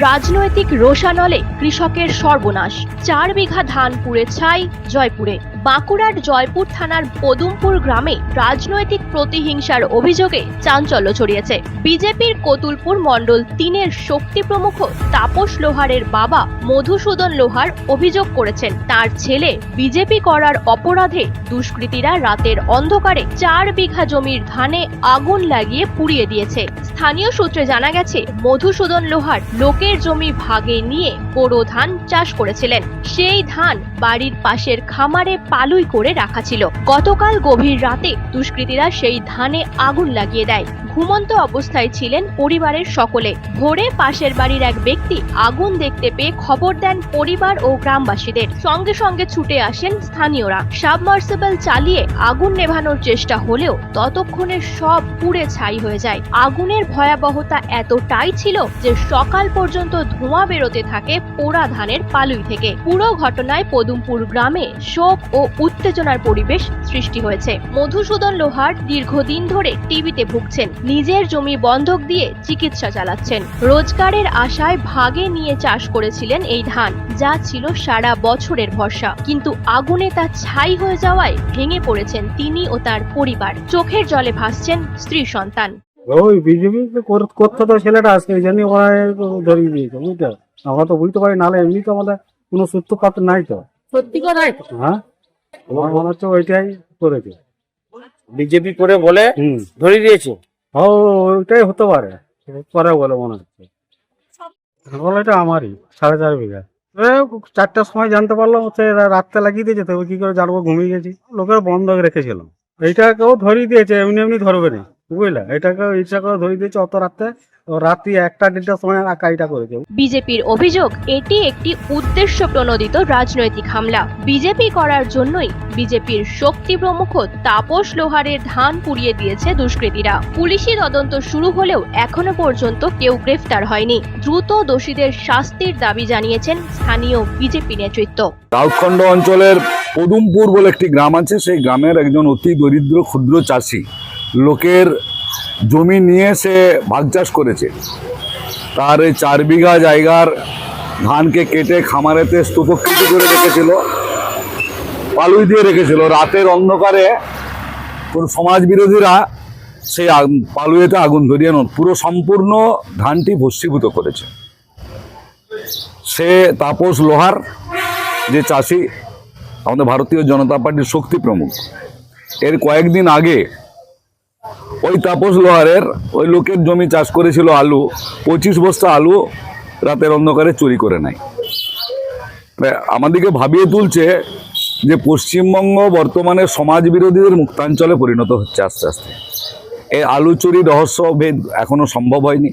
রাজনৈতিক রোষানলে কৃষকের সর্বনাশ। চার বিঘা ধান পুড়ে ছাই জয়পুরে। বাঁকুড়ার জয়পুর থানার পদুমপুর গ্রামে রাজনৈতিক প্রতিহিংসার অভিযোগে চাঞ্চল্য ছড়িয়েছে। বিজেপির কতুলপুর মণ্ডল তিনের শক্তি প্রমুখ তাপস লোহারের বাবা মধুসূদন লোহার অভিযোগ করেছেন। তার ছেলে বিজেপি করার অপরাধে দুষ্কৃতীরা রাতের অন্ধকারে চার বিঘা জমির ধানে আগুন লাগিয়ে পুড়িয়ে দিয়েছে। স্থানীয় সূত্রে জানা গেছে, মধুসূদন লোহার লোকের জমি ভাগে নিয়ে বোরো ধান চাষ করেছিলেন। সেই ধান বাড়ির পাশের খামারে পালুই করে রাখা ছিল। গতকাল গভীর রাতে দুষ্কৃতীরা সেই ধানে আগুন লাগিয়ে দেয়। ঘুমন্ত অবস্থায় ছিলেন পরিবারের সকলে। ভোরে পাশের বাড়ির এক ব্যক্তি আগুন দেখতে পেয়ে খবর দেন পরিবার ও গ্রামবাসীদের। সঙ্গে সঙ্গে ছুটে আসেন স্থানীয়রা। সাবমার্সিবল চালিয়ে আগুন নেভানোর চেষ্টা হলেও ততক্ষণে সব পুড়ে ছাই হয়ে যায়। আগুনের ভয়াবহতা এতটাই ছিল যে সকাল পর্যন্ত ধোঁয়া বেরোতে থাকে পোড়া ধানের পালুই থেকে। পুরো ঘটনায় পদুমপুর গ্রামে শোক ও উত্তেজনার পরিবেশ সৃষ্টি হয়েছে। মধুসূদন লোহার দীর্ঘদিন ধরে টিভিতে ভুগছেন। নিজের জমি বন্ধক দিয়ে চিকিৎসা চালাচ্ছেন। রোজগারের আশায় ভাগে নিয়ে চাষ করেছিলেন এই ধান, যা ছিল সারা বছরের ভরসা। কিন্তু আগুনে তা ছাই হয়ে যাওয়ায় ভেঙে পড়েছেন তিনি ও তার পরিবার। চোখের জলে ভাসছেন স্ত্রী সন্তান। ওই বিজেপি করতে তো ছেলেটা এই জন্য ওরা ধরিয়ে দিয়েছে বুঝতে আমরা তো বুঝতে পারি নাহলে এমনি তো আমাদের কোনো সূত্রপাত নাই তো। সত্যি কথাই হ্যাঁ? আমার মনে হচ্ছে ওইটাই করেছে। বিজেপি করে বলে হুম। ধরে দিয়েছে। ও ওইটাই হতে পারে। করে বলে মনে হচ্ছে। বলে এটা আমারই সাড়ে চার বিঘা। চারটার সময় জানতে পারলাম হচ্ছে রাত্রে লাগিয়ে দিয়েছে তবে কি করে জানব ঘুমিয়ে গেছি। লোকের বন্ধক রেখেছিলাম। এইটাকেও ধরিয়ে দিয়েছে এমনি এমনি ধরবে না বুঝলে? এটাকে ইচ্ছা করে ধরিয়ে দিয়েছে অত রাত্রে রাত্রি একটা দেড়টার সময় কাজটা করেছে। বিজেপির অভিযোগ এটি একটি উদ্দেশ্য প্রণোদিত রাজনৈতিক হামলা। বিজেপি করার জন্যই বিজেপির শক্তি প্রমুখ তাপস লোহারের ধান পুড়িয়ে দিয়েছে দুষ্কৃতীরা। পুলিশি তদন্ত শুরু হলেও এখনও পর্যন্ত কেউ গ্রেফতার হয়নি। দ্রুত দোষীদের শাস্তির দাবি জানিয়েছেন স্থানীয় বিজেপি নেতৃত্ব। রাউতখণ্ড অঞ্চলের পদুমপুর বলে একটি গ্রাম আছে। সেই গ্রামের একজন অতি দরিদ্র ক্ষুদ্র চাষি। লোকের জমি নিয়ে সে ভাগ চাষ করেছে। তার এই চার বিঘা জায়গার ধানকে কেটে খামারেতে স্তূপকৃত করে রেখেছিল, পালুই দিয়ে রেখেছিল। রাতের অন্ধকারে কোন সমাজ বিরোধীরা সেই পালুয়েতে আগুন ধরিয়ে ন- পুরো সম্পূর্ণ ধানটি ভস্মীভূত করেছে। সে তাপস লোহার যে চাষি, আমাদের ভারতীয় জনতা পার্টির শক্তি প্রমুখ, এর কয়েকদিন আগে ওই তাপস লোহারের, ওই লোকের জমি চাষ করেছিল আলু। পঁচিশ বস্তা আলু রাতের অন্ধকারে চুরি করে নেয়। আমাদেরকে ভাবিয়ে তুলছে যে পশ্চিমবঙ্গ বর্তমানে সমাজ বিরোধীদের মুক্তাঞ্চলে পরিণত হচ্ছে আস্তে আস্তে। এই আলু চুরি রহস্য ভেদ এখনও সম্ভব হয়নি।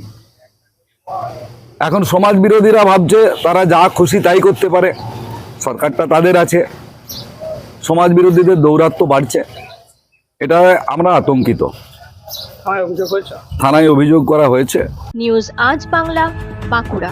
এখন সমাজ বিরোধীরা ভাবছে, তারা যা খুশি তাই করতে পারে। সরকারটা তাদের আছে। সমাজ বিরোধীদের দৌরাত্ম্য বাড়ছে। এটা আমরা আতঙ্কিত। থানায় অভিযোগ করা হয়েছে। নিউজ আজ বাংলা বাঁকুড়া।